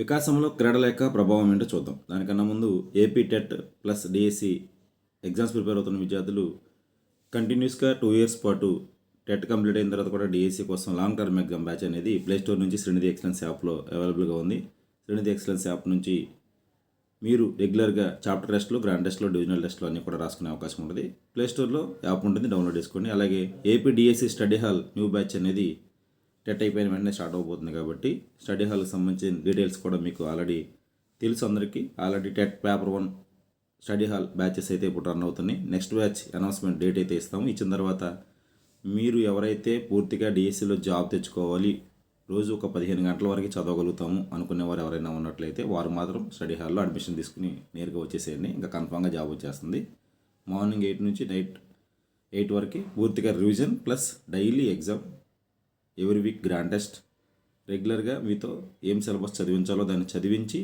వికాసంలో క్రీడల యొక్క ప్రభావం ఏంటో చూద్దాం. దానికన్నా ముందు AP TET plus DSC exams prepare అవుతున్న విద్యార్థులు కంటిన్యూస్గా టూ ఇయర్స్ పాటు టెట్ కంప్లీట్ అయిన తర్వాత కూడా డిఎస్సి కోసం లాంగ్ టర్మ్ ఎగ్జామ్ బ్యాచ్ అనేది ప్లే స్టోర్ నుంచి శ్రీనిధి ఎక్సలెన్స్ యాప్లో అవైలబుల్గా ఉంది. శ్రీనిధి ఎక్సలెన్స్ యాప్ నుంచి మీరు రెగ్యులర్గా చాప్టర్ టెస్ట్లు గ్రాండ్ టెస్ట్లో డివిజనల్ టెస్ట్లు అన్నీ కూడా రాసుకునే అవకాశం ఉంటుంది. ప్లే స్టోర్లో యాప్ ఉంటుంది డౌన్లోడ్ చేసుకోండి. అలాగే AP DSC study hall new batch అనేది టెట్ అయిపోయిన వెంటనే స్టార్ట్ అవబోతుంది కాబట్టి స్టడీ హాల్కి సంబంధించిన డీటెయిల్స్ కూడా మీకు ఆల్రెడీ తెలుసు అందరికీ. Already TET paper one study hall batches అయితే ఇప్పుడు రన్ అవుతున్నాయి. నెక్స్ట్ బ్యాచ్ అనౌన్స్మెంట్ డేట్ అయితే ఇస్తాము. ఇచ్చిన తర్వాత మీరు ఎవరైతే పూర్తిగా డిఎస్సిలో జాబ్ తెచ్చుకోవాలి రోజు ఒక పదిహేను గంటల వరకు చదవగలుగుతాము అనుకునేవారు ఎవరైనా ఉన్నట్లయితే వారు మాత్రం స్టడీ హాల్లో అడ్మిషన్ తీసుకుని నేరుగా వచ్చేసేయండి. ఇంకా కన్ఫామ్గా జాబ్ వచ్చేస్తుంది. మార్నింగ్ ఎయిట్ నుంచి నైట్ ఎయిట్ వరకు పూర్తిగా revision plus daily exam every week grandest రెగ్యులర్గా మీతో ఏం సిలబస్ చదివించాలో దాన్ని చదివించి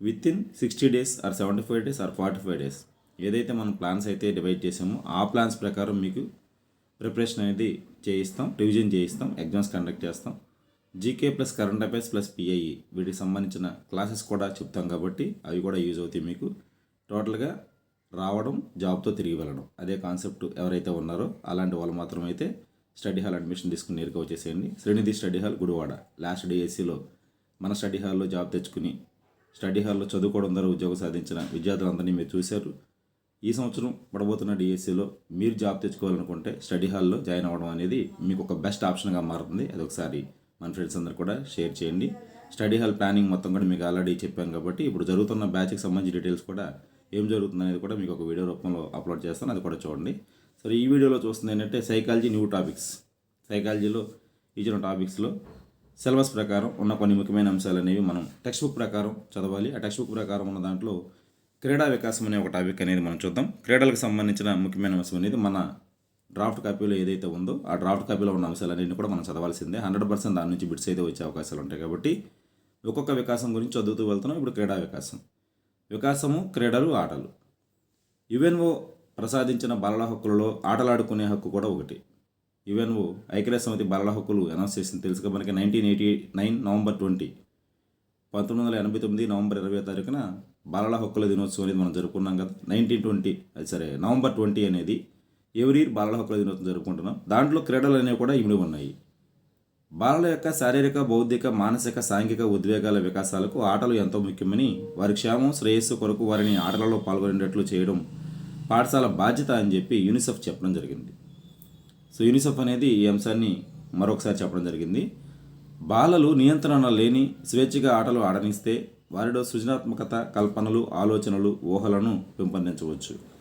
with in sixty days or seventy five days or forty five days ఏదైతే మనం ప్లాన్స్ అయితే డివైడ్ చేసామో ఆ ప్లాన్స్ ప్రకారం మీకు ప్రిపరేషన్ అనేది చేయిస్తాం రివిజన్ చేయిస్తాం ఎగ్జామ్స్ కండక్ట్ చేస్తాం. GK plus current affairs plus PIE వీటికి సంబంధించిన క్లాసెస్ కూడా చెప్తాం కాబట్టి అవి కూడా యూజ్ అవుతాయి మీకు. టోటల్గా రావడం జాబ్తో తిరిగి వెళ్ళడం అదే కాన్సెప్ట్ ఎవరైతే ఉన్నారో అలాంటి వాళ్ళు మాత్రమైతే స్టడీ హాల్ అడ్మిషన్ తీసుకుని నేరుగా వచ్చేసేయండి. Srinidhi study hall Gudivada. Last డిఎస్సిలో మన స్టడీ హాల్లో జాబ్ తెచ్చుకుని స్టడీ హాల్లో చదువుకోవడం ద్వారా ఉద్యోగం సాధించిన విద్యార్థులందరినీ మీరు చూశారు. ఈ సంవత్సరం పడబోతున్న డిఎస్సిలో మీరు జాబ్ తెచ్చుకోవాలనుకుంటే స్టడీ హాల్లో జాయిన్ అవ్వడం అనేది మీకు ఒక బెస్ట్ ఆప్షన్గా మారుతుంది. అది ఒకసారి మన ఫ్రెండ్స్ అందరు కూడా షేర్ చేయండి. స్టడీ హాల్ ప్లానింగ్ మొత్తం కూడా మీకు ఆల్రెడీ చెప్పాను కాబట్టి ఇప్పుడు జరుగుతున్న బ్యాచ్కి సంబంధించిన డీటెయిల్స్ కూడా ఏం జరుగుతుంది అనేది కూడా మీకు ఒక వీడియో రూపంలో అప్లోడ్ చేస్తాను. అది కూడా చూడండి. సరే ఈ వీడియోలో చూస్తుంది ఏంటంటే సైకాలజీ న్యూ టాపిక్స్. సైకాలజీలో ఇచ్చిన టాపిక్స్లో సిలబస్ ప్రకారం ఉన్న కొన్ని ముఖ్యమైన అంశాలు అనేవి మనం టెక్స్ట్ బుక్ ప్రకారం చదవాలి. ఆ టెక్స్ట్ బుక్ ప్రకారం ఉన్న దాంట్లో క్రీడా వికాసం అనే ఒక టాపిక్ అనేది మనం చూద్దాం. క్రీడలకు సంబంధించిన ముఖ్యమైన అంశం అనేది మన డ్రాఫ్ట్ కాపీలో ఏదైతే ఉందో ఆ డ్రాఫ్ట్ కాపీలో ఉన్న అంశాలన్నింటినీ కూడా మనం చదవాల్సిందే. హండ్రెడ్ పర్సెంట్ దాని నుంచి బిట్స్ అయితే వచ్చే అవకాశాలు ఉంటాయి కాబట్టి ఒక్కొక్క వికాసం గురించి చదువుతూ వెళ్తున్నాం. ఇప్పుడు క్రీడా వికాసం. వికాసము క్రీడలు ఆటలు. యుఎన్ఓ ప్రసాదించిన బాలల హక్కులలో ఆటలాడుకునే హక్కు కూడా ఒకటి. యుఎన్ఓ ఐక్యరాజ్య సమితి బాలల హక్కులు అనౌన్స్ చేసింది. తెలుసుగా మనకి nineteen eighty nine November twenty. పంతొమ్మిది వందల ఎనభై తొమ్మిది నవంబర్ ఇరవై తారీఖున బాలల హక్కుల దినోత్సవం అనేది మనం జరుపుకున్నాం కదా. నైన్టీన్ ట్వంటీ అది సరే నవంబర్ ట్వంటీ అనేది ఎవరి బాలల హక్కుల దినోత్సవం జరుపుకుంటున్నాం? దాంట్లో క్రీడలు అనేవి కూడా ఇమిడి ఉన్నాయి. బాలల యొక్క శారీరక బౌద్ధిక మానసిక సాంఘిక ఉద్వేగాల వికాసాలకు ఆటలు ఎంతో ముఖ్యమని వారి క్షేమం శ్రేయస్సు కొరకు వారిని ఆటలలో పాల్గొనేటట్లు చేయడం పాఠశాల బాధ్యత అని చెప్పి యూనిసెఫ్ చెప్పడం జరిగింది. సో యూనిసెఫ్ అనేది ఈ అంశాన్ని మరొకసారి చెప్పడం జరిగింది. బాలలు నియంత్రణ లేని స్వేచ్ఛగా ఆటలు ఆడనిస్తే వారిలో సృజనాత్మకత కల్పనలు ఆలోచనలు ఊహలను పెంపొందించవచ్చు.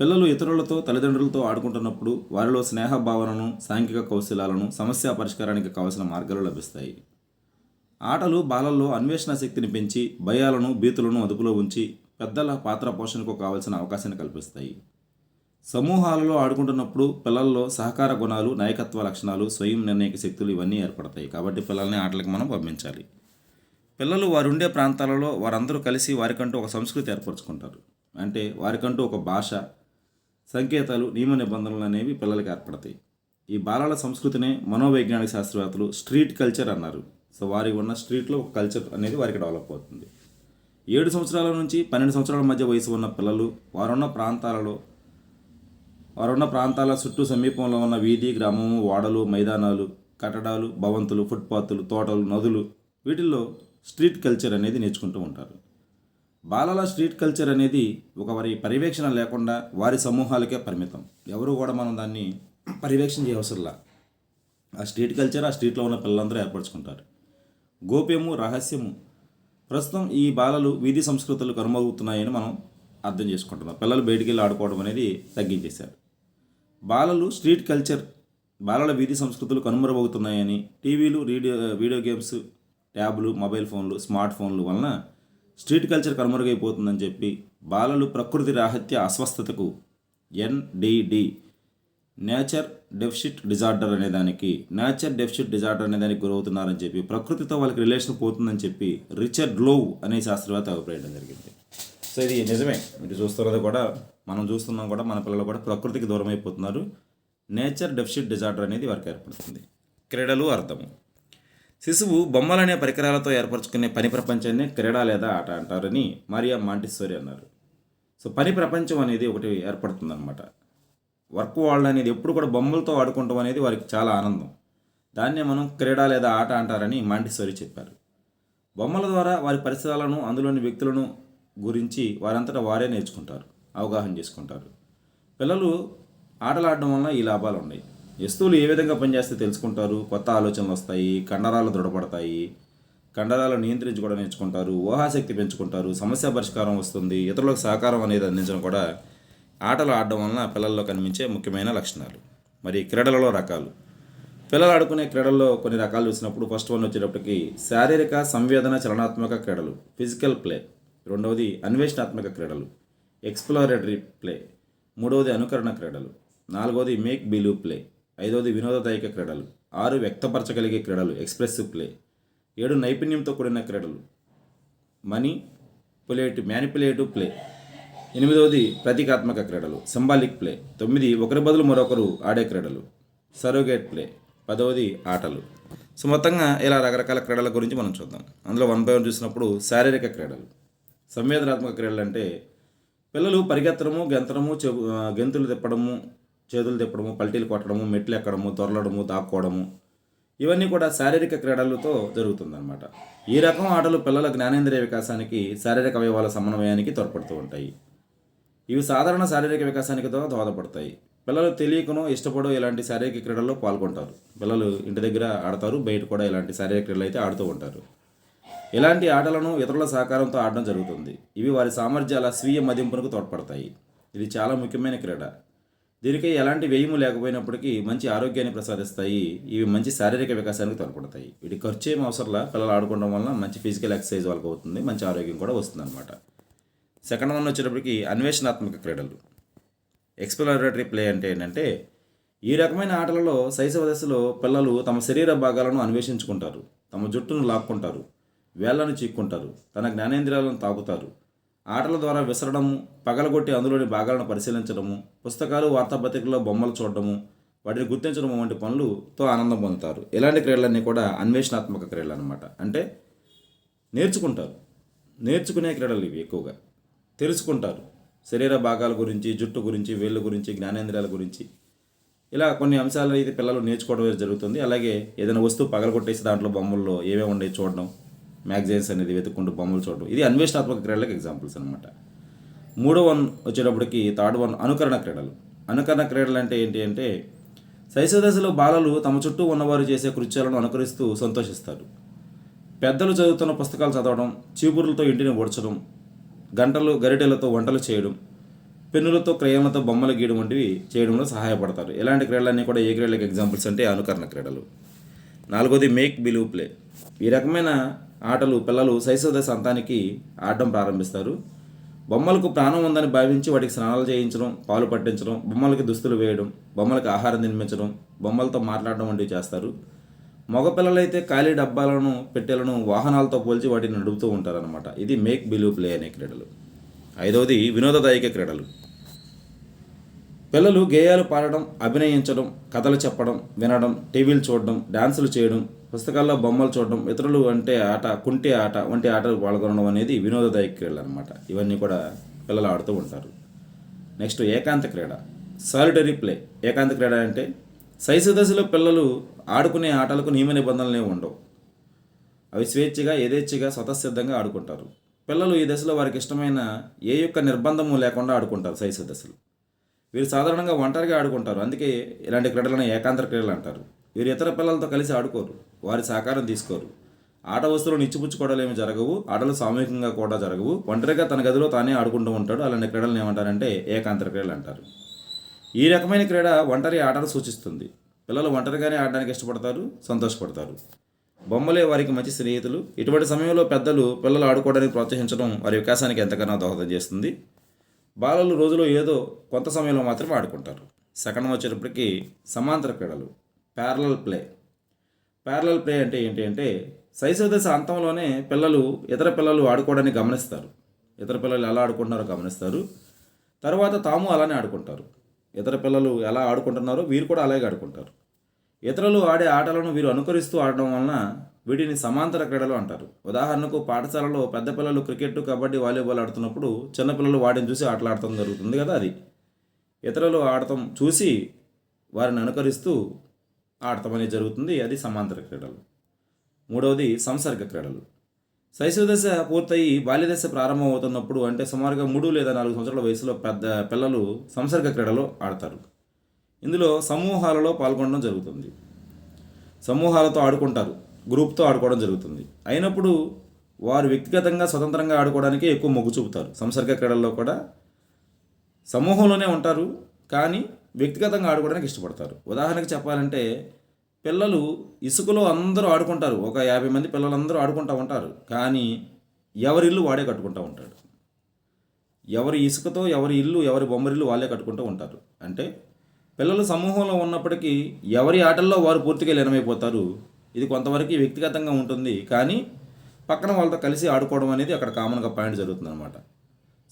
పిల్లలు ఇతరులతో తల్లిదండ్రులతో ఆడుకుంటున్నప్పుడు వారిలో స్నేహ భావనను సాంఘిక కౌశలాలను సమస్య పరిష్కారానికి కావలసిన మార్గాలు లభిస్తాయి. ఆటలు బాలల్లో అన్వేషణ శక్తిని పెంచి భయాలను భీతులను అదుపులో ఉంచి పెద్దల పాత్ర పోషణకు కావలసిన అవకాశాన్ని కల్పిస్తాయి. సమూహాలలో ఆడుకుంటున్నప్పుడు పిల్లల్లో సహకార గుణాలు నాయకత్వ లక్షణాలు స్వయం నిర్ణయక శక్తులు ఇవన్నీ ఏర్పడతాయి. కాబట్టి పిల్లల్ని ఆటలకు మనం పంపించాలి. పిల్లలు వారు ఉండే ప్రాంతాలలో వారందరూ కలిసి వారికంటూ ఒక సంస్కృతి ఏర్పరచుకుంటారు. అంటే వారికంటూ ఒక భాష సంకేతాలు నియమ నిబంధనలు అనేవి పిల్లలకి ఏర్పడతాయి. ఈ బాలల సంస్కృతినే మనోవైజ్ఞానిక శాస్త్రవేత్తలు స్ట్రీట్ కల్చర్ అన్నారు. సో వారికి ఉన్న స్ట్రీట్లో ఒక కల్చర్ అనేది వారికి డెవలప్ అవుతుంది. ఏడు సంవత్సరాల నుంచి పన్నెండు సంవత్సరాల మధ్య వయసు ఉన్న పిల్లలు వారున్న ప్రాంతాలలో వారున్న ప్రాంతాల చుట్టూ సమీపంలో ఉన్న వీధి గ్రామము వాడలు మైదానాలు కట్టడాలు భవంతులు ఫుట్పాత్లు తోటలు నదులు వీటిల్లో స్ట్రీట్ కల్చర్ అనేది నేర్చుకుంటూ ఉంటారు. బాలల స్ట్రీట్ కల్చర్ అనేది ఒక వారి పర్యవేక్షణ లేకుండా వారి సమూహాలకే పరిమితం. ఎవరు కూడా మనం దాన్ని పర్యవేక్షణ చేయవసరంలా. ఆ స్ట్రీట్ కల్చర్ ఆ స్ట్రీట్లో ఉన్న పిల్లలందరూ ఏర్పరచుకుంటారు. గోప్యము రహస్యము ప్రస్తుతం ఈ బాలలు వీధి సంస్కృతులు కనుమరుగుతున్నాయని మనం అర్థం చేసుకుంటున్నాం. పిల్లలు బయటికి వెళ్ళి ఆడుకోవడం అనేది తగ్గించేశారు. బాలలు స్ట్రీట్ కల్చర్ బాలల వీధి సంస్కృతులు కనుమరుగవుతున్నాయని టీవీలు రీడియో వీడియో గేమ్స్ ట్యాబ్లు మొబైల్ ఫోన్లు స్మార్ట్ ఫోన్లు వలన స్ట్రీట్ కల్చర్ కనుమరుగైపోతుందని చెప్పి బాలలు ప్రకృతి రాహిత్య అస్వస్థతకు ఎన్డిడి నేచర్ డెఫిషిట్ డిజార్డర్ అనే దానికి నేచర్ డెఫిషిట్ డిజార్డర్ అనే దానికి గురవుతున్నారని చెప్పి ప్రకృతితో వాళ్ళకి రిలేషన్ పోతుందని చెప్పి రిచర్డ్ లోవ్ అనే శాస్త్రవేత్త అభిప్రాయం జరిగింది. సో ఇది నిజమే. మీరు చూస్తున్నది కూడా మనం చూస్తున్నాం కూడా మన పిల్లలు కూడా ప్రకృతికి దూరం అయిపోతున్నారు. నేచర్ డెఫిషిట్ డిజార్డర్ అనేది వారికి ఏర్పడుతుంది. క్రీడలు అర్థము శిశువు బొమ్మలనే పరికరాలతో ఏర్పరచుకునే పని ప్రపంచాన్ని క్రీడ లేదా ఆట అంటారని మరియా మాంటిస్సోరి అన్నారు. సో పని ప్రపంచం అనేది ఒకటి ఏర్పడుతుందన్నమాట. వర్క్ వరల్డ్ అనేది ఎప్పుడు కూడా బొమ్మలతో ఆడుకుంటాం అనేది వారికి చాలా ఆనందం. దాన్నే మనం క్రీడ లేదా ఆట అంటారని మాంటిసోరి చెప్పారు. బొమ్మల ద్వారా వారి పరిసరాలను అందులోని వ్యక్తులను గురించి వారంతటా వారే నేర్చుకుంటారు అవగాహన చేసుకుంటారు. పిల్లలు ఆటలు ఆడడం వలన ఈ లాభాలు ఉన్నాయి. వస్తువులు ఏ విధంగా పనిచేస్తే తెలుసుకుంటారు? కొత్త ఆలోచనలు వస్తాయి కండరాలు దృఢపడతాయి కండరాలు నియంత్రించుకోవడం నేర్చుకుంటారు ఊహాశక్తి పెంచుకుంటారు సమస్య పరిష్కారం వస్తుంది ఇతరులకు సహకారం అనేది అందించడం కూడా ఆటలు ఆడడం వలన పిల్లల్లో కనిపించే ముఖ్యమైన లక్షణాలు. మరి క్రీడలలో రకాలు. పిల్లలు ఆడుకునే క్రీడల్లో కొన్ని రకాలు చూసినప్పుడు ఫస్ట్ వన్ వచ్చేటప్పటికి శారీరక సంవేదన చలనాత్మక క్రీడలు. ఫిజికల్ ప్లే రెండవది అన్వేషణాత్మక క్రీడలు. ఎక్స్ప్లోరేటరీ ప్లే మూడవది అనుకరణ క్రీడలు. నాలుగవది మేక్ బిలీవ్ ప్లే ఐదవది వినోదదాయక క్రీడలు. ఆరు వ్యక్తపరచగలిగే క్రీడలు. ఎక్స్ప్రెసివ్ ప్లే ఏడు నైపుణ్యంతో కూడిన క్రీడలు. మనీ పులేటివ్ మ్యానిపులేటివ్ ప్లే ఎనిమిదవది ప్రతీకాత్మక క్రీడలు సింబాలిక్ ప్లే. తొమ్మిది ఒకరి బదులు మరొకరు ఆడే క్రీడలు సరోగేట్ ప్లే. పదవది ఆటలు. సో మొత్తంగా ఇలా రకరకాల క్రీడల గురించి మనం చూద్దాం. అందులో వన్ బై వన్ చూసినప్పుడు శారీరక క్రీడలు. సంవేదనాత్మక క్రీడలు అంటే పిల్లలు పరిగెత్తడము గెంతడము చెబు గెంతులు తిప్పడము చేతులు తిప్పడము పల్టీలు కొట్టడము మెట్లు ఎక్కడము దొరలడము దాక్కోవడము. ఇవన్నీ కూడా శారీరక క్రీడలతో జరుగుతుందన్నమాట. ఈ రకం ఆటలు పిల్లల జ్ఞానేంద్రియ వికాసానికి శారీరక అవయవాల సమన్వయానికి తోడ్పడుతూ ఉంటాయి. ఇవి సాధారణ శారీరక వికాసానికి దోహదపడతాయి. పిల్లలు తెలియకను ఇష్టపడో ఇలాంటి శారీరక క్రీడల్లో పాల్గొంటారు. పిల్లలు ఇంటి దగ్గర ఆడతారు బయట కూడా ఇలాంటి శారీరక క్రీడలు అయితే ఆడుతూ ఉంటారు. ఇలాంటి ఆటలను ఇతరుల సహకారంతో ఆడడం జరుగుతుంది. ఇవి వారి సామర్థ్యాల స్వీయ మదింపునకు తోడ్పడతాయి. ఇది చాలా ముఖ్యమైన క్రీడ. దీనికి ఎలాంటి వ్యయము లేకపోయినప్పటికీ మంచి ఆరోగ్యాన్ని ప్రసాదిస్తాయి. ఇవి మంచి శారీరక వికాసానికి తోడ్పడతాయి. వీటి ఖర్చు ఏం అవసరంలా పిల్లలు ఆడుకోవడం వలన మంచి ఫిజికల్ ఎక్సర్సైజ్ వాళ్ళకి అవుతుంది మంచి ఆరోగ్యం కూడా వస్తుంది అనమాట సెకండ్ వన్ వచ్చేటప్పటికి అన్వేషణాత్మక క్రీడలు. ఎక్స్ప్లోరేటరీ ప్లే అంటే ఏంటంటే ఈ రకమైన ఆటలలో శైశవ దశలో పిల్లలు తమ శరీర భాగాలను అన్వేషించుకుంటారు. తమ జుట్టును లాక్కుంటారు. వేళ్ళను చీక్కుంటారు. తన జ్ఞానేంద్రియాలను తాకుతారు. ఆటల ద్వారా విసరడము పగలగొట్టి అందులోని భాగాలను పరిశీలించడము పుస్తకాలు వార్తాపత్రికల్లో బొమ్మలు చూడడము వాటిని గుర్తించడం వంటి పనులతో ఆనందం పొందుతారు. ఇలాంటి క్రీడలన్నీ కూడా అన్వేషణాత్మక క్రీడలు అనమాట అంటే నేర్చుకుంటారు. నేర్చుకునే క్రీడలు ఇవి ఎక్కువగా. తెలుసుకుంటారు. శరీర భాగాల గురించి జుట్టు గురించి వేళ్ళ గురించి జ్ఞానేంద్రియాల గురించి. ఇలా కొన్ని అంశాలు అయితే పిల్లలు నేర్చుకోవడం జరుగుతుంది. అలాగే ఏదైనా వస్తువు పగలగొట్టేసి దాంట్లో బొమ్మల్లో ఏమేమి ఉండే చూడడం మ్యాగజైన్స్ అనేది వెతుక్కుంటూ బొమ్మలు చూడడం. ఇది అన్వేషణాత్మక క్రీడలకు ఎగ్జాంపుల్స్ అనమాట మూడో వన్ వచ్చేటప్పటికి థర్డ్ వన్ అనుకరణ క్రీడలు. అనుకరణ క్రీడలు అంటే ఏంటి అంటే శైశవ దశలో బాలలు తమ చుట్టూ ఉన్నవారు చేసే కృత్యాలను అనుకరిస్తూ సంతోషిస్తారు. పెద్దలు చదువుతున్న పుస్తకాలు చదవడం చీపురులతో ఇంటిని ఓడ్చడం గంటలు గరిటెలతో వంటలు చేయడం పెన్నులతో క్రయాలతో బొమ్మలు గీయడం వంటివి చేయడంలో సహాయపడతారు. ఇలాంటి క్రీడలన్నీ కూడా ఏ క్రీడలకు ఎగ్జాంపుల్స్ అంటే అనుకరణ క్రీడలు. నాలుగోది మేక్ బిలీవ్ ప్లే. ఈ రకమైన ఆటలు పిల్లలు శైశవ సంతానికి ఆడడం ప్రారంభిస్తారు. బొమ్మలకు ప్రాణం ఉందని భావించి వాటికి స్నానాలు చేయించడం పాలు పట్టించడం బొమ్మలకి దుస్తులు వేయడం బొమ్మలకు ఆహారం తినిపించడం బొమ్మలతో మాట్లాడడం వంటివి చేస్తారు. మగపిల్లలైతే ఖాళీ డబ్బాలను పెట్టెలను వాహనాలతో పోల్చి వాటిని నడుపుతూ ఉంటారనమాట ఇది మేక్ బిలీవ్ ప్లే అనే క్రీడలు. ఐదవది వినోదదాయక క్రీడలు. పిల్లలు గేయాలు పాడడం అభినయించడం కథలు చెప్పడం వినడం టీవీలు చూడడం డాన్సులు చేయడం పుస్తకాల్లో బొమ్మలు చూడడం ఇతరులు అంటే ఆట కుంటి ఆట వంటి ఆటలు పాల్గొనడం అనేది వినోదదాయక క్రీడలు అనమాట ఇవన్నీ కూడా పిల్లలు ఆడుతూ ఉంటారు. నెక్స్ట్ ఏకాంత క్రీడ. Solitary play. ఏకాంత క్రీడ అంటే శైశ దశలో పిల్లలు ఆడుకునే ఆటలకు నియమ నిబంధనలే ఉండవు. అవి స్వేచ్ఛగా యథేచ్ఛగా స్వతసిద్ధంగా ఆడుకుంటారు. పిల్లలు ఈ దశలో వారికి ఇష్టమైన ఏ యొక్క నిర్బంధము లేకుండా ఆడుకుంటారు శైశ దశలు. వీరు సాధారణంగా ఒంటరిగా ఆడుకుంటారు. అందుకే ఇలాంటి క్రీడలను ఏకాంతర క్రీడలు అంటారు. వీరు ఇతర పిల్లలతో కలిసి ఆడుకోరు. వారి సహకారం తీసుకోరు. ఆట వస్తువులను ఇచ్చిపుచ్చుకోవడాలు ఏమి జరగవు. ఆటలు సామూహికంగా కూడా జరగవు. ఒంటరిగా తన గదిలో తానే ఆడుకుంటూ ఉంటాడు. అలాంటి క్రీడలను ఏమంటారంటే ఏకాంతర క్రీడలు అంటారు. ఈ రకమైన క్రీడ ఒంటరి ఆటను సూచిస్తుంది. పిల్లలు ఒంటరిగానే ఆడడానికి ఇష్టపడతారు సంతోషపడతారు. బొమ్మలే వారికి మంచి స్నేహితులు. ఇటువంటి సమయంలో పెద్దలు పిల్లలు ఆడుకోవడానికి ప్రోత్సహించడం వారి వికాసానికి ఎంతగానో దోహదం చేస్తుంది. బాలలు రోజులో ఏదో కొంత సమయంలో మాత్రమే ఆడుకుంటారు. సెకండ్ వచ్చేటప్పటికి సమాంతర క్రీడలు ప్యారలల్ ప్లే ప్యారలల్ ప్లే అంటే ఏంటి అంటే శైశవ దశ అంతంలోనే పిల్లలు ఇతర పిల్లలు ఆడుకోవడానికి గమనిస్తారు. ఇతర పిల్లలు ఎలా ఆడుకుంటున్నారో గమనిస్తారు. తర్వాత తాము అలానే ఆడుకుంటారు. ఇతర పిల్లలు ఎలా ఆడుకుంటున్నారో వీరు కూడా అలాగే ఆడుకుంటారు. ఇతరులు ఆడే ఆటలను వీరు అనుకరిస్తూ ఆడడం వలన వీటిని సమాంతర క్రీడలు అంటారు. ఉదాహరణకు పాఠశాలలో పెద్ద పిల్లలు క్రికెట్ కబడ్డీ వాలీబాల్ ఆడుతున్నప్పుడు చిన్నపిల్లలు వాటిని చూసి ఆటలాడటం జరుగుతుంది కదా అది. ఇతరులు ఆడటం చూసి వారిని అనుకరిస్తూ ఆడటం అనేది జరుగుతుంది. అది సమాంతర క్రీడలు. మూడవది సంసర్గ క్రీడలు. శైశవదశ పూర్తయి బాల్యదశ ప్రారంభమవుతున్నప్పుడు అంటే సుమారుగా మూడు లేదా నాలుగు సంవత్సరాల వయసులో పెద్ద పిల్లలు సంసర్గ క్రీడలు ఆడతారు. ఇందులో సమూహాలలో పాల్గొనడం జరుగుతుంది. సమూహాలతో ఆడుకుంటారు. గ్రూప్తో ఆడుకోవడం జరుగుతుంది. అయినప్పుడు వారు వ్యక్తిగతంగా స్వతంత్రంగా ఆడుకోవడానికి ఎక్కువ మొగ్గు చూపుతారు. సంసర్గ క్రీడల్లో కూడా సమూహంలోనే ఉంటారు కానీ వ్యక్తిగతంగా ఆడుకోవడానికి ఇష్టపడతారు. ఉదాహరణకు చెప్పాలంటే పిల్లలు ఇసుకలో అందరూ ఆడుకుంటారు. ఒక యాభై మంది పిల్లలందరూ ఆడుకుంటూ ఉంటారు. కానీ ఎవరి ఇల్లు వాడే కట్టుకుంటూ ఉంటాడు. ఎవరి ఇసుకతో ఎవరి ఇల్లు ఎవరి బొమ్మరిల్లు వాళ్ళే కట్టుకుంటూ ఉంటారు. అంటే పిల్లలు సమూహంలో ఉన్నప్పటికీ ఎవరి ఆటల్లో వారు పూర్తిగా లీనమైపోతారు. ఇది కొంతవరకు వ్యక్తిగతంగా ఉంటుంది. కానీ పక్కన వాళ్ళతో కలిసి ఆడుకోవడం అనేది అక్కడ కామన్గా పాయింట్ జరుగుతుంది అనమాట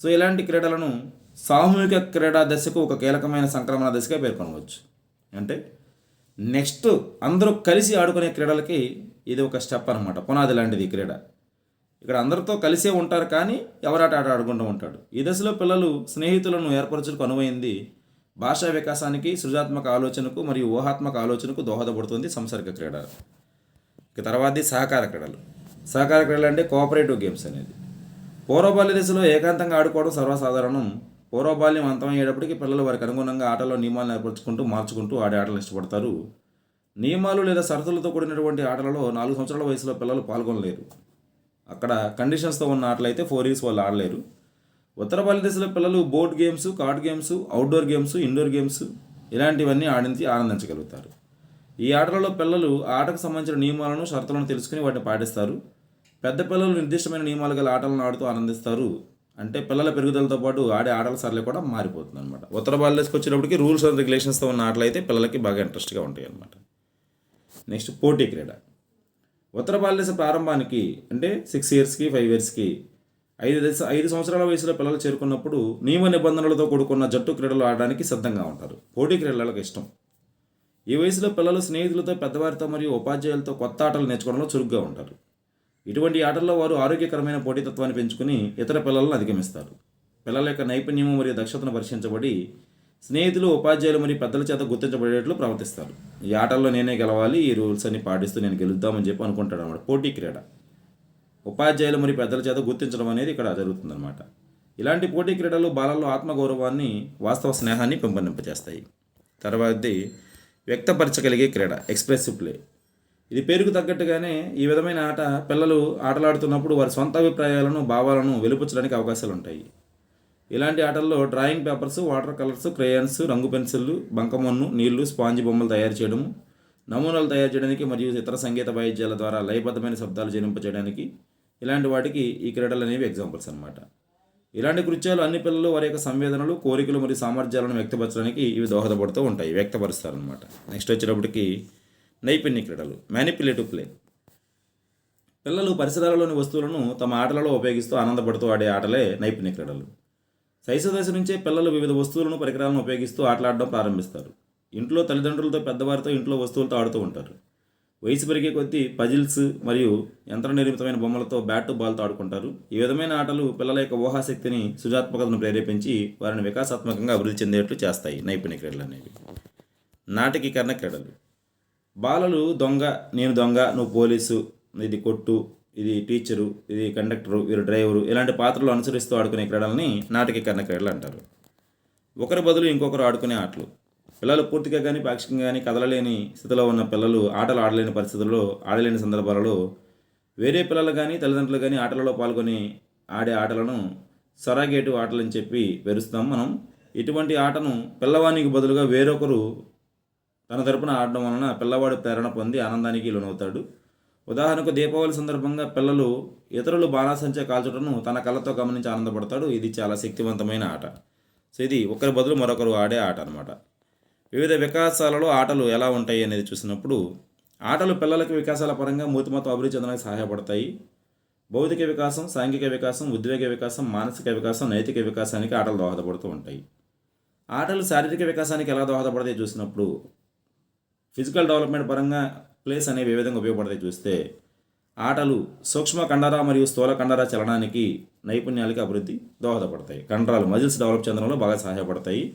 సో ఇలాంటి క్రీడలను సామూహిక క్రీడా దశకు ఒక కీలకమైన సంక్రమణ దశగా పేర్కొనవచ్చు. అంటే నెక్స్ట్ అందరూ కలిసి ఆడుకునే క్రీడలకి ఇది ఒక స్టెప్ అనమాట పునాది లాంటిది ఈ క్రీడ. ఇక్కడ అందరితో కలిసే ఉంటారు కానీ ఎవరాట ఆట ఆడుకుంటూ ఉంటాడు. ఈ దశలో పిల్లలు స్నేహితులను ఏర్పరచుకు అనువైంది. భాషా వికాసానికి సృజాత్మక ఆలోచనకు మరియు ఊహాత్మక ఆలోచనకు దోహదపడుతుంది సంసర్గ క్రీడ. ఇక తర్వాతది సహకార క్రీడలు. సహకార క్రీడలు అంటే కోఆపరేటివ్ గేమ్స్ అనేది. పూర్వబాల్య దశలో ఏకాంతంగా ఆడుకోవడం సర్వసాధారణం. పూర్వబాల్యం అంతమయ్యేటప్పటికి పిల్లలు వారికి అనుగుణంగా ఆటలో నియమాలు ఏర్పరచుకుంటూ మార్చుకుంటూ ఆడే ఆటలు ఇష్టపడతారు. నియమాలు లేదా షరతులతో కూడినటువంటి ఆటలలో నాలుగు సంవత్సరాల వయసులో పిల్లలు పాల్గొనలేరు. అక్కడ కండిషన్స్తో ఉన్న ఆటలు అయితే ఫోర్ ఇయర్స్ వాళ్ళు ఆడలేరు. ఉత్తర భారతదేశంలో పిల్లలు board games card games outdoor games indoor games ఇలాంటివన్నీ ఆడించి ఆనందించగలుగుతారు. ఈ ఆటలలో పిల్లలు ఆటకు సంబంధించిన నియమాలను షరతులను తెలుసుకుని వాటిని పాటిస్తారు. పెద్ద పిల్లలు నిర్దిష్టమైన నియమాలు గల ఆటలను ఆడుతూ ఆనందిస్తారు. అంటే పిల్లల పెరుగుదలతో పాటు ఆడే ఆటల సరళి కూడా మారిపోతుంది అనమాట ఉత్తర బాల్యదశకు వచ్చేటప్పటికి రూల్స్ అండ్ రెగ్యులేషన్స్తో ఉన్న ఆటలు అయితే పిల్లలకి బాగా ఇంట్రెస్ట్గా ఉంటాయి అనమాట నెక్స్ట్ పోటీ క్రీడ. ఉత్తర భారతదేశ ప్రారంభానికి అంటే సిక్స్ ఇయర్స్కి ఫైవ్ ఇయర్స్కి ఐదు దశ ఐదు సంవత్సరాల వయసులో పిల్లలు చేరుకున్నప్పుడు నియమ నిబంధనలతో కూడుకున్న జట్టు క్రీడలు ఆడడానికి సిద్ధంగా ఉంటారు. పోటీ క్రీడలకు ఇష్టం. ఈ వయసులో పిల్లలు స్నేహితులతో పెద్దవారితో మరియు ఉపాధ్యాయులతో కొత్త ఆటలు నేర్చుకోవడంలో చురుగ్గా ఉంటారు. ఇటువంటి ఆటల్లో వారు ఆరోగ్యకరమైన పోటీతత్వాన్ని పెంచుకుని ఇతర పిల్లలను అధిగమిస్తారు. పిల్లల యొక్క నైపుణ్యము మరియు దక్షతను పరిశీలించబడి స్నేహితులు ఉపాధ్యాయులు మరియు పెద్దల చేత గుర్తించబడేట్లు ప్రవర్తిస్తారు. ఈ ఆటల్లో నేనే గెలవాలి ఈ రూల్స్ అన్ని పాటిస్తూ నేను గెలుద్దామని చెప్పి అనుకుంటాడు అనమాట పోటీ క్రీడ. ఉపాధ్యాయులు మరియు పెద్దల చేత గుర్తించడం అనేది ఇక్కడ జరుగుతుందన్నమాట. ఇలాంటి పోటీ క్రీడలు బాలల్లో ఆత్మగౌరవాన్ని వాస్తవ స్నేహాన్ని పెంపొందింపజేస్తాయి తర్వాతది వ్యక్తపరచగలిగే క్రీడ ఎక్స్ప్రెసివ్ ప్లే. ఇది పేరుకు తగ్గట్టుగానే ఈ విధమైన ఆట పిల్లలు ఆటలాడుతున్నప్పుడు వారి సొంత అభిప్రాయాలను భావాలను వెలుపుచ్చడానికి అవకాశాలు ఉంటాయి ఇలాంటి ఆటల్లో drawing papers water colours crayons రంగు పెన్సిళ్ళు బంకమన్ను నీళ్ళు స్పాంజ్ బొమ్మలు తయారు చేయడము నమూనాలు తయారు చేయడానికి మరియు ఇతర సంగీత వాయిద్యాల ద్వారా లయబద్ధమైన శబ్దాలు చేయడానికి ఇలాంటి వాటికి ఈ క్రీడలు అనేవి ఎగ్జాంపుల్స్ అనమాట ఇలాంటి కృత్యాలు అన్ని పిల్లలు వారి యొక్క సంవేదనలు కోరికలు మరియు సామర్థ్యాలను వ్యక్తపరచడానికి ఇవి దోహదపడుతూ ఉంటాయి వ్యక్తపరుస్తారనమాట నెక్స్ట్ వచ్చేటప్పటికి నైపుణ్య క్రీడలు మ్యానిపులేటివ్ ప్లే పిల్లలు పరిసరాలలోని వస్తువులను తమ ఆటలలో ఉపయోగిస్తూ ఆనందపడుతూ ఆడే ఆటలే నైపుణ్య క్రీడలు. శైశవ దశ నుంచే పిల్లలు వివిధ వస్తువులను పరికరాలను ఉపయోగిస్తూ ఆటలాడడం ప్రారంభిస్తారు. ఇంట్లో తల్లిదండ్రులతో పెద్దవారితో ఇంట్లో వస్తువులతో ఆడుతూ ఉంటారు. వయసు పెరిగే కొద్దీ పజిల్స్ మరియు యంత్ర నిర్మితమైన బొమ్మలతో బ్యాట్ బాల్తో ఆడుకుంటారు. ఈ విధమైన ఆటలు పిల్లల యొక్క ఊహాశక్తిని సృజాత్మకతను ప్రేరేపించి వారిని వికాసాత్మకంగా అభివృద్ధి చెందేట్లు చేస్తాయి నైపుణ్య క్రీడలు అనేవి. నాటికీకరణ క్రీడలు. బాలలు దొంగ నేను దొంగ నువ్వు పోలీసు ఇది కొట్టు ఇది టీచరు ఇది కండక్టరు వీరు డ్రైవరు ఇలాంటి పాత్రలు అనుసరిస్తూ ఆడుకునే క్రీడలని నాటకీకరణ క్రీడలు అంటారు. ఒకరి బదులు ఇంకొకరు ఆడుకునే ఆటలు. పిల్లలు పూర్తిగా కానీ పాక్షికంగా కానీ కదలలేని స్థితిలో ఉన్న పిల్లలు ఆటలు ఆడలేని పరిస్థితుల్లో ఆడలేని సందర్భాలలో వేరే పిల్లలు కానీ తల్లిదండ్రులు కానీ ఆటలలో పాల్గొని ఆడే ఆటలను సొరగేటు ఆటలు అని చెప్పి పెరుస్తాం మనం. ఇటువంటి ఆటను పిల్లవానికి బదులుగా వేరొకరు తన తరపున ఆడడం వలన పిల్లవాడు ప్రేరణ పొంది ఆనందానికి లోనవుతాడు. ఉదాహరణకు దీపావళి సందర్భంగా పిల్లలు ఇతరులు బాణాసంచా కాల్చడను తన కళ్ళతో గమనించి ఆనందపడతాడు. ఇది చాలా శక్తివంతమైన ఆట. సో ఇది ఒకరి బదులు మరొకరు ఆడే ఆట అనమాట వివిధ వికాసాలలో ఆటలు ఎలా ఉంటాయి అనేది చూసినప్పుడు ఆటలు పిల్లలకు వికాసాల పరంగా మూతిమతం అభివృద్ధి చెందడానికి సహాయపడతాయి. భౌతిక వికాసం సాంఘిక వికాసం ఉద్వేగ వికాసం మానసిక వికాసం నైతిక వికాసానికి ఆటలు దోహదపడుతూ ఉంటాయి. ఆటలు శారీరక వికాసానికి ఎలా దోహదపడతాయి చూసినప్పుడు ఫిజికల్ డెవలప్మెంట్ పరంగా ప్లేస్ అనేవి ఏ విధంగా ఉపయోగపడతాయి చూస్తే ఆటలు సూక్ష్మ కండర మరియు స్థూల కండర చలనానికి నైపుణ్యాలకి అభివృద్ధి దోహదపడతాయి. కండరాలు మజిల్స్ డెవలప్ చెందడంలో బాగా సహాయపడతాయి.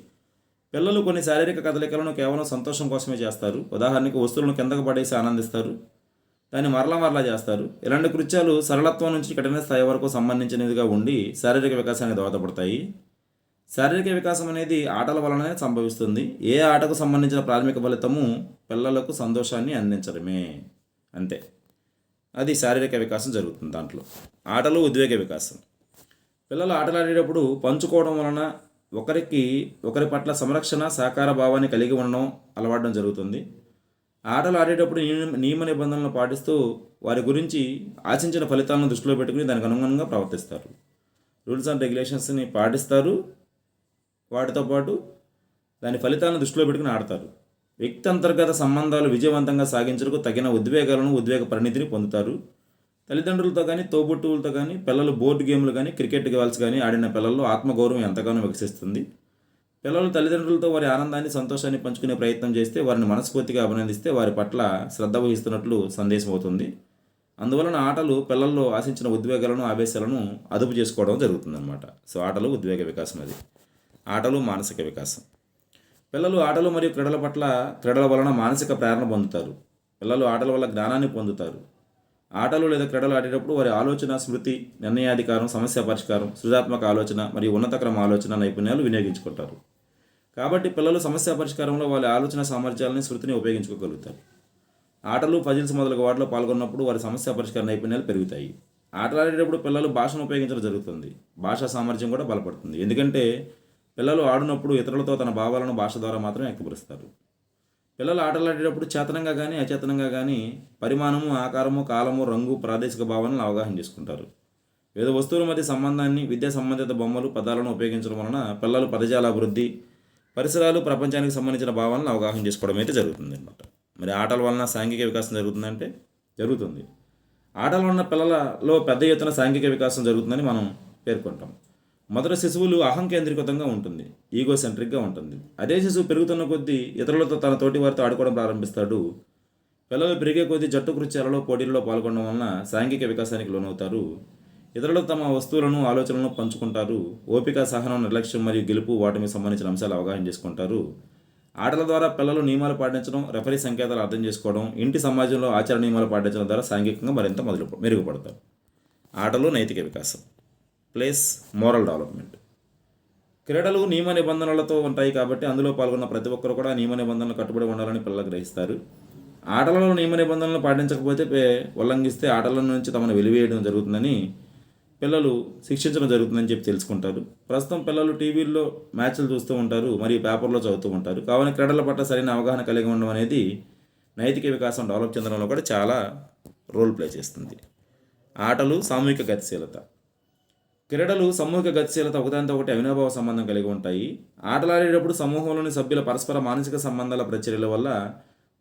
పిల్లలు కొన్ని శారీరక కదలికలను కేవలం సంతోషం కోసమే చేస్తారు. ఉదాహరణకు వస్తువులను కిందకు పడేసి ఆనందిస్తారు. దాన్ని మరలా మరలా చేస్తారు. ఇలాంటి కృత్యాలు సరళత్వం నుంచి కఠిన స్థాయి వరకు సంబంధించినదిగా ఉండి శారీరక వికాసానికి దోహదపడతాయి. శారీరక వికాసం అనేది ఆటల వలననే సంభవిస్తుంది. ఏ ఆటకు సంబంధించిన ప్రాథమిక ఫలితము పిల్లలకు సంతోషాన్ని అందించడమే. అంతే. అది శారీరక వికాసం జరుగుతుంది దాంట్లో. ఆటలు ఉద్వేగ వికాసం. పిల్లలు ఆటలు ఆడేటప్పుడు పంచుకోవడం వలన ఒకరికి ఒకరి పట్ల సంరక్షణ సహకార భావాన్ని కలిగి ఉండడం అలవాడడం జరుగుతుంది. ఆటలు ఆడేటప్పుడు నియమ నియమ నిబంధనలను పాటిస్తూ వారి గురించి ఆశించిన ఫలితాలను దృష్టిలో పెట్టుకుని దానికి అనుగుణంగా ప్రవర్తిస్తారు. రూల్స్ అండ్ రెగ్యులేషన్స్ని పాటిస్తారు. వాటితో పాటు దాని ఫలితాలను దృష్టిలో పెట్టుకుని ఆడతారు. వ్యక్తి అంతర్గత సంబంధాలు విజయవంతంగా సాగించడానికి తగిన ఉద్వేగాలను ఉద్వేగ పరిణితిని పొందుతారు. తల్లిదండ్రులతో కానీ తోబుట్టువులతో కానీ పిల్లలు బోర్డు గేమ్లు కానీ క్రికెట్ గేమ్స్ కానీ ఆడిన పిల్లల్లో ఆత్మగౌరవం ఎంతగానో వికసిస్తుంది. పిల్లలు తల్లిదండ్రులతో వారి ఆనందాన్ని సంతోషాన్ని పంచుకునే ప్రయత్నం చేస్తే వారిని మనస్ఫూర్తిగా అభినందిస్తే వారి పట్ల శ్రద్ధ వహిస్తున్నట్లు సందేశం అవుతుంది. అందువలన ఆటలు పిల్లల్లో ఆశించిన ఉద్వేగాలను ఆవేశాలను అదుపు చేసుకోవడం జరుగుతుందన్నమాట. సో ఆటలు ఉద్వేగ వికాసం అది. ఆటలు మానసిక వికాసం. పిల్లలు ఆటలు మరియు క్రీడల పట్ల క్రీడల వలన మానసిక ప్రేరణ పొందుతారు. పిల్లలు ఆటల వల్ల జ్ఞానాన్ని పొందుతారు. ఆటలు లేదా క్రీడలు ఆడేటప్పుడు వారి ఆలోచన స్మృతి నిర్ణయాధికారం సమస్య పరిష్కారం సృజాత్మక ఆలోచన మరియు ఉన్నతక్రమ ఆలోచన నైపుణ్యాలు వినియోగించుకుంటారు. కాబట్టి పిల్లలు సమస్య పరిష్కారంలో వారి ఆలోచన సామర్థ్యాలని స్మృతిని ఉపయోగించుకోగలుగుతారు. ఆటలు పజిల్స్ మొదలగు వాటిలో పాల్గొన్నప్పుడు వారి సమస్య పరిష్కార నైపుణ్యాలు పెరుగుతాయి. ఆటలు ఆడేటప్పుడు పిల్లలు భాషను ఉపయోగించడం జరుగుతుంది. భాషా సామర్థ్యం కూడా బలపడుతుంది. ఎందుకంటే పిల్లలు ఆడినప్పుడు ఇతరులతో తన భావాలను భాష ద్వారా మాత్రమే వ్యక్తపరుస్తారు. పిల్లలు ఆటలు ఆడేటప్పుడు చేతనంగా కానీ అచేతనంగా కానీ పరిమాణము ఆకారము కాలము రంగు ప్రాదేశిక భావనలు అవగాహన చేసుకుంటారు. వివిధ వస్తువుల మధ్య సంబంధాన్ని విద్యా సంబంధిత బొమ్మలు పదాలను ఉపయోగించడం వలన పిల్లలు పదజాల అభివృద్ధి పరిసరాలు ప్రపంచానికి సంబంధించిన భావాలను అవగాహన చేసుకోవడం అయితే జరుగుతుంది అనమాట మరి ఆటల వలన సాంఘిక వికాసం జరుగుతుందంటే జరుగుతుంది. ఆటల వలన పిల్లలలో పెద్ద ఎత్తున సాంఘిక వికాసం జరుగుతుందని మనం పేర్కొంటాం. మొదట శిశువులు అహం కేంద్రీకృతంగా ఉంటుంది ఈగో సెంట్రిక్గా ఉంటుంది. అదే శిశువు పెరుగుతున్న కొద్దీ ఇతరులతో తన తోటి వారితో ఆడుకోవడం ప్రారంభిస్తాడు. పిల్లలు పెరిగే కొద్దీ జట్టు కృత్యాలలో పోటీల్లో పాల్గొనడం వలన సాంఘిక వికాసానికి లోనవుతారు. ఇతరులు తమ వస్తువులను ఆలోచనలను పంచుకుంటారు. ఓపిక సహనం నిర్లక్ష్యం మరియు గెలుపు వాటికి సంబంధించిన అంశాలు అవగాహన చేసుకుంటారు. ఆటల ద్వారా పిల్లలు నియమాలు పాటించడం రెఫరీ సంకేతాలు అర్థం చేసుకోవడం ఇంటి సమాజంలో ఆచార నియమాలు పాటించడం ద్వారా సాంఘికంగా మరింత మొదలు మెరుగుపడతారు. ఆటలు నైతిక వికాసం. ప్లస్ మోరల్ డెవలప్మెంట్ క్రీడలు నియమ నిబంధనలతో ఉంటాయి కాబట్టి అందులో పాల్గొన్న ప్రతి ఒక్కరు కూడా నియమ నిబంధనలు కట్టుబడి ఉండాలని పిల్లలు గ్రహిస్తారు. ఆటలలో నియమ నిబంధనలు పాటించకపోతే ఉల్లంఘిస్తే ఆటల నుంచి తమను వెలివేయడం జరుగుతుందని పిల్లలు శిక్షించడం జరుగుతుందని చెప్పి తెలుసుకుంటారు. ప్రస్తుతం పిల్లలు టీవీల్లో మ్యాచ్లు చూస్తూ ఉంటారు మరియు పేపర్లో చదువుతూ ఉంటారు. కావున క్రీడల పట్ల సరైన అవగాహన కలిగి ఉండడం అనేది నైతిక వికాసం డెవలప్ చెందడంలో కూడా చాలా రోల్ ప్లే చేస్తుంది. ఆటలు సామూహిక గతిశీలత. క్రీడలు సమూహిక గతిశీలత ఒకదానితో ఒకటి అవినాభావ సంబంధం కలిగి ఉంటాయి. ఆటలాడేటప్పుడు సమూహంలోని సభ్యుల పరస్పర మానసిక సంబంధాల ప్రచర్యల వల్ల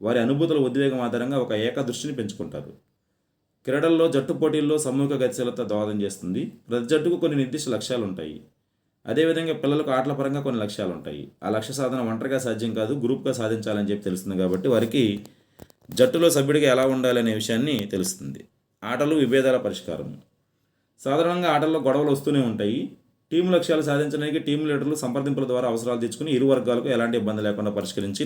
వారి అనుభూతుల ఉద్వేగం ఆధారంగా ఒక ఏక దృష్టిని పెంచుకుంటారు. క్రీడల్లో జట్టు పోటీల్లో సమూహిక గతిశీలత దోహదం చేస్తుంది. ప్రతి జట్టుకు కొన్ని నిర్దిష్ట లక్ష్యాలు ఉంటాయి. అదేవిధంగా పిల్లలకు ఆటల పరంగా కొన్ని లక్ష్యాలు ఉంటాయి. ఆ లక్ష్య సాధన ఒంటరిగా సాధ్యం కాదు గ్రూప్గా సాధించాలని చెప్పి తెలుస్తుంది కాబట్టి వారికి జట్టులో సభ్యుడిగా ఎలా ఉండాలి అనే విషయాన్ని తెలుస్తుంది. ఆటలు విభేదాల పరిష్కారం సాధారణంగా ఆటల్లో గొడవలు వస్తూనే ఉంటాయి. టీం లక్ష్యాలు సాధించడానికి టీం లీడర్లు సంప్రదింపుల ద్వారా అవసరాలు తెచ్చుకుని ఇరు వర్గాలకు ఎలాంటి ఇబ్బంది లేకుండా పరిష్కరించి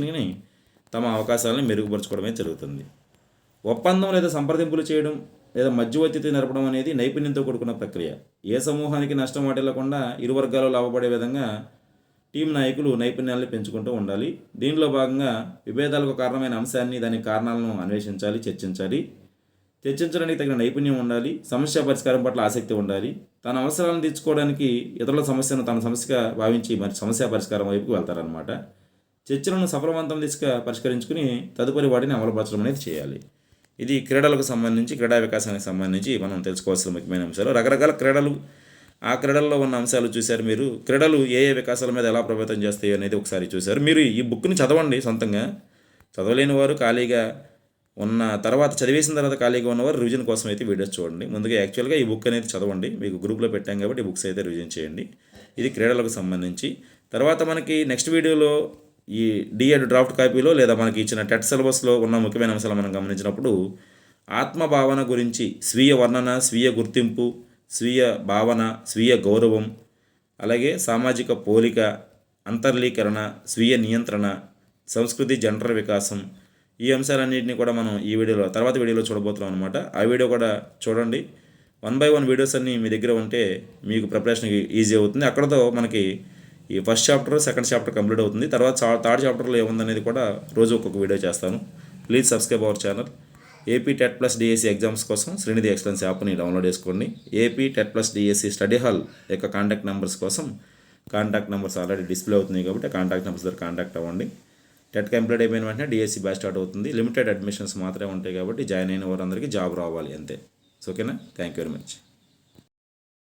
తమ అవకాశాలను మెరుగుపరచుకోవడమే జరుగుతుంది. ఒప్పందం లేదా సంప్రదింపులు చేయడం లేదా మధ్యవర్తిత నడపడం అనేది నైపుణ్యంతో కూడుకున్న ప్రక్రియ. ఏ సమూహానికి నష్టం వాటిల్లకుండా ఇరు వర్గాలు లాభపడే విధంగా టీం నాయకులు నైపుణ్యాలను పెంచుకుంటూ ఉండాలి. దీనిలో భాగంగా విభేదాలకు కారణమైన అంశాన్ని దాని కారణాలను అన్వేషించాలి చర్చించాలి. చర్చించడానికి తగిన నైపుణ్యం ఉండాలి సమస్య పరిష్కారం పట్ల ఆసక్తి ఉండాలి. తన అవసరాలను తీర్చుకోవడానికి ఇతరుల సమస్యను తన సమస్యగా భావించి మరి సమస్య పరిష్కారం వైపుకు వెళ్తారనమాట చర్చలను సఫలవంతం దిశగా పరిష్కరించుకుని తదుపరి వాటిని అమలుపరచడం అనేది చేయాలి. ఇది క్రీడలకు సంబంధించి క్రీడా వికాసానికి సంబంధించి మనం తెలుసుకోవాల్సిన ముఖ్యమైన అంశాలు. రకరకాల క్రీడలు ఆ క్రీడల్లో ఉన్న అంశాలు చూశారు మీరు. క్రీడలు ఏ ఏ వికాసాల మీద ఎలా ప్రభావితం చేస్తాయి అనేది ఒకసారి చూశారు. మీరు ఈ బుక్ని చదవండి సొంతంగా. చదవలేని వారు ఖాళీగా ఉన్న తర్వాత చదివేసిన తర్వాత ఖాళీగా ఉన్నవారు రివిజన్ కోసం అయితే వీడియోస్ చూడండి. ముందుగా యాక్చువల్గా ఈ బుక్ అనేది చదవండి. మీకు గ్రూప్లో పెట్టాం కాబట్టి ఈ బుక్స్ అయితే రివిజన్ చేయండి. ఇది క్రీడలకు సంబంధించి. తర్వాత మనకి నెక్స్ట్ వీడియోలో ఈ డిఎడ్ డ్రాఫ్ట్ కాపీలో లేదా మనకి ఇచ్చిన టెట్ సిలబస్లో ఉన్న ముఖ్యమైన అంశాలు మనం గమనించినప్పుడు ఆత్మభావన గురించి స్వీయ వర్ణన స్వీయ గుర్తింపు స్వీయ భావన స్వీయ గౌరవం అలాగే సామాజిక పోలిక అంతర్లీకరణ స్వీయ నియంత్రణ సంస్కృతి జంటర్ వికాసం ఈ అంశాలన్నింటినీ కూడా మనం ఈ వీడియోలో తర్వాత వీడియోలో చూడబోతున్నాం అనమాట ఆ వీడియో కూడా చూడండి. వన్ బై వన్ వీడియోస్ అన్నీ మీ దగ్గర ఉంటే మీకు ప్రిపరేషన్కి ఈజీ అవుతుంది. అక్కడతో మనకి ఈ first chapter second chapter complete అవుతుంది. తర్వాత థర్డ్ చాప్టర్లో ఏముందనేది కూడా రోజు ఒక్కొక్క వీడియో చేస్తాను. Please subscribe our channel. AP TET plus DSC exams కోసం శ్రీనిధి ఎక్సలెన్స్ యాప్ని డౌన్లోడ్ చేసుకోండి. AP TET plus DSC study hall యొక్క కాంటాక్ట్ నెంబర్స్ కోసం కాంటాక్ట్ నెంబర్స్ ఆల్రెడీ డిస్ప్లే అవుతున్నాయి కాబట్టి కాంటాక్ట్ నెంబర్స్ దగ్గర కాంటాక్ట్ అవ్వండి. టెట్ కంప్లీట్ అయిపోయిన వెంటనే డిఎస్సి బ్యాచ్ స్టార్ట్ అవుతుంది. లిమిటెడ్ అడ్మిషన్స్ మాత్రమే ఉంటాయి కాబట్టి జాయిన్ అయిన వారందరికీ జాబ్ రావాలి అంతే. ఓకేనా? Thank you very much.